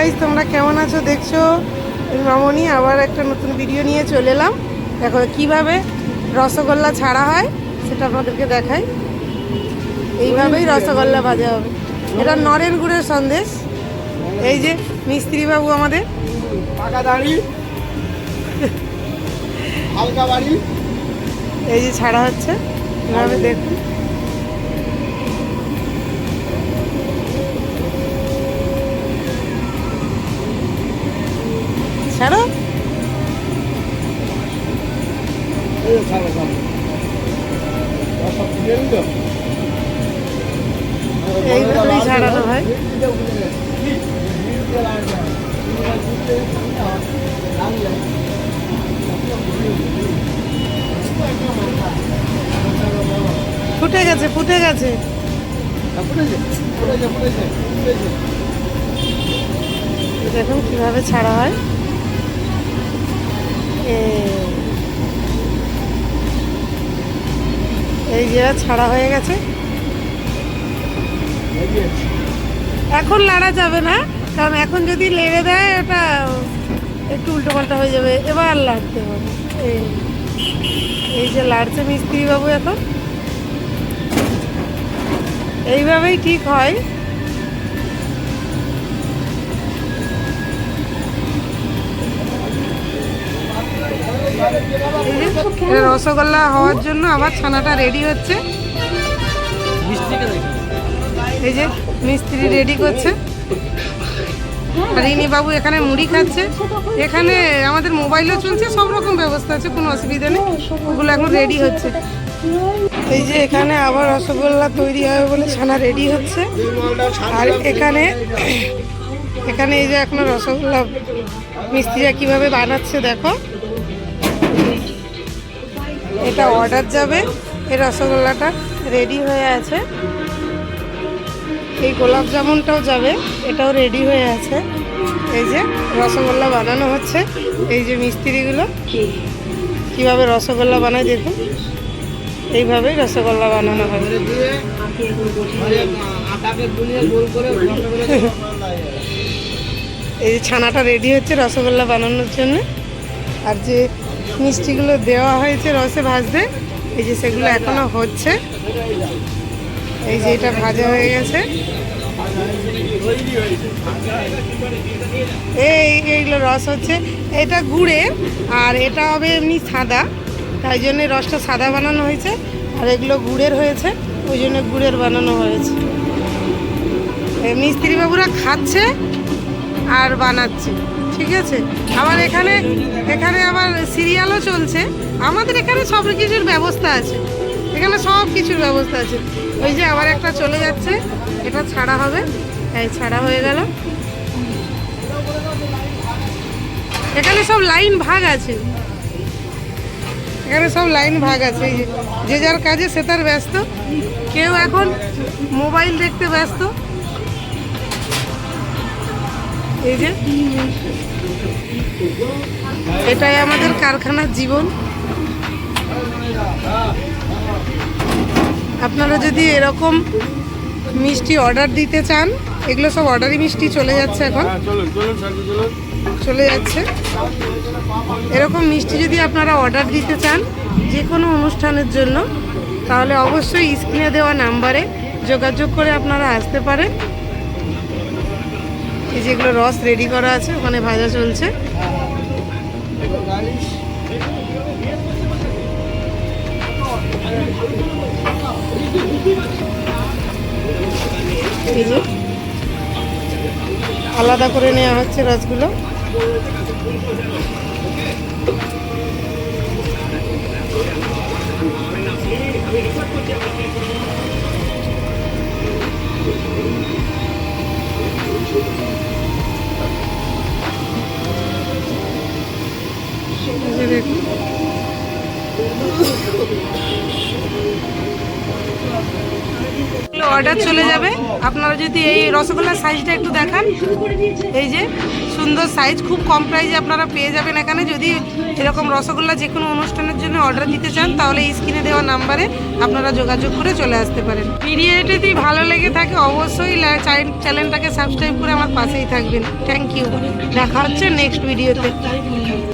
Guys তোমরা কেমন আছো? দেখছ? মামনি আবার একটা নতুন ভিডিও নিয়ে চলে এলাম। দেখো কীভাবে রসগোল্লা ছাড়া হয় সেটা আপনাদেরকে দেখাই। এইভাবেই রসগোল্লা ভাজা হবে। এটা নরেন গুড়ের সন্দেশ। এই যে মিস্ত্রি বাবু আমাদের এই যে ছাড়া হচ্ছে। এভাবে দেখুন। ছাড়ো? এইভাবেই ছাড়ানো হয়। ফুটে গেছে ফুটে গেছে। দেখুন কীভাবে ছাড়া হয়। এই যে ছাড়া হয়ে গেছে। এখন লাড়া যাবে না, কারণ এখন যদি লেড়ে দেয়, ওটা একটু উল্টো পাল্টা হয়ে যাবে। এবার লাড়তে হবে এই এই যে লাড়ছে মিস্ত্রি বাবু এখন। এইভাবেই ঠিক হয়। রসগোল্লা হওয়ার জন্য আবার ছানাটা রেডি হচ্ছে। এই যে মিস্ত্রি রেডি করছে। আর ইনি বাবু এখানে মুড়ি খাচ্ছে। এখানে আমাদের মোবাইলও চলছে সব রকম ব্যবস্থা আছে কোনো অসুবিধা নেই। ওগুলো এখন রেডি হচ্ছে। এই যে এখানে আবার রসগোল্লা তৈরি হবে বলে ছানা রেডি হচ্ছে। আর এখানে এখানে এই যে এখন রসগোল্লা মিস্ত্রিরা কীভাবে বানাচ্ছে দেখো। এটা অর্ডার যাবে। এই রসগোল্লাটা রেডি হয়ে আছে। এই গোলাপ জামুনটাও যাবে। এটাও রেডি হয়ে আছে। এই যে রসগোল্লা বানানো হচ্ছে। এই যে মিস্ত্রিগুলো। কীভাবে রসগোল্লা বানায় দেখুন। এইভাবেই রসগোল্লা বানানো হবে এই যে ছানাটা রেডি হচ্ছে রসগোল্লা বানানোর জন্য। আর যে মিষ্টিগুলো দেওয়া হয়েছে রসে ভাজতে। এই যে সেগুলো এখনও হচ্ছে। এই যে এটা ভাজা হয়ে গেছে। এই এইগুলো রস হচ্ছে। এটা গুড়ে আর এটা হবে এমনি সাদা। তাই জন্য রসটা সাদা বানানো হয়েছে। আর এগুলো গুড়ের হয়েছে। ওই জন্য গুড়ের বানানো হয়েছে। এই মিস্ত্রি বাবুরা খাচ্ছে আর বানাচ্ছে। ঠিক আছে? আবার এখানে এখানে আবার সিরিয়ালও চলছে। আমাদের এখানে সব কিছুর ব্যবস্থা আছে। এখানে সব কিছুর ব্যবস্থা আছে। ওই যে আবার একটা চলে যাচ্ছে। এটা ছাড়া হবে। এই ছাড়া হয়ে গেল। এখানে সব লাইন ভাগ আছে। এখানে সব লাইন ভাগ আছে। যে যার কাজে সে তার ব্যস্ত। কেউ এখন মোবাইল দেখতে ব্যস্ত। এই যে। এটাই আমাদের কারখানার জীবন। আপনারা যদি এরকম মিষ্টি অর্ডার দিতে চান এগুলো সব অর্ডারি মিষ্টি চলে যাচ্ছে এখন। চলুন চলে যাচ্ছে। এরকম মিষ্টি যদি আপনারা অর্ডার দিতে চান যে কোনো অনুষ্ঠানের জন্য তাহলে অবশ্যই স্ক্রিনে দেওয়া নাম্বারে যোগাযোগ করে আপনারা আসতে পারেন। এই যেগুলো রস রেডি করা আছে, ওখানে ভাজা চলছে। আলাদা করে নেওয়া হচ্ছে রসগুলো। এই অর্ডার চলে যাবে। আপনারা যদি এই রসগোল্লার সাইজটা একটু দেখান। এই যে, সুন্দর সাইজ খুব কম প্রাইজে আপনারা পেয়ে যাবেন এখানে। যদি এরকম রসগোল্লা যে কোনো অনুষ্ঠানের জন্য অর্ডার দিতে চান, তাহলে স্ক্রিনে দেওয়া নাম্বারে আপনারা যোগাযোগ করে চলে আসতে পারেন। ভিডিওটি ভালো লেগে থাকে, অবশ্যই চ্যানেলটাকে সাবস্ক্রাইব করে আমার পাশেই থাকবেন। থ্যাংক ইউ দেখা হচ্ছে নেক্সট ভিডিওতে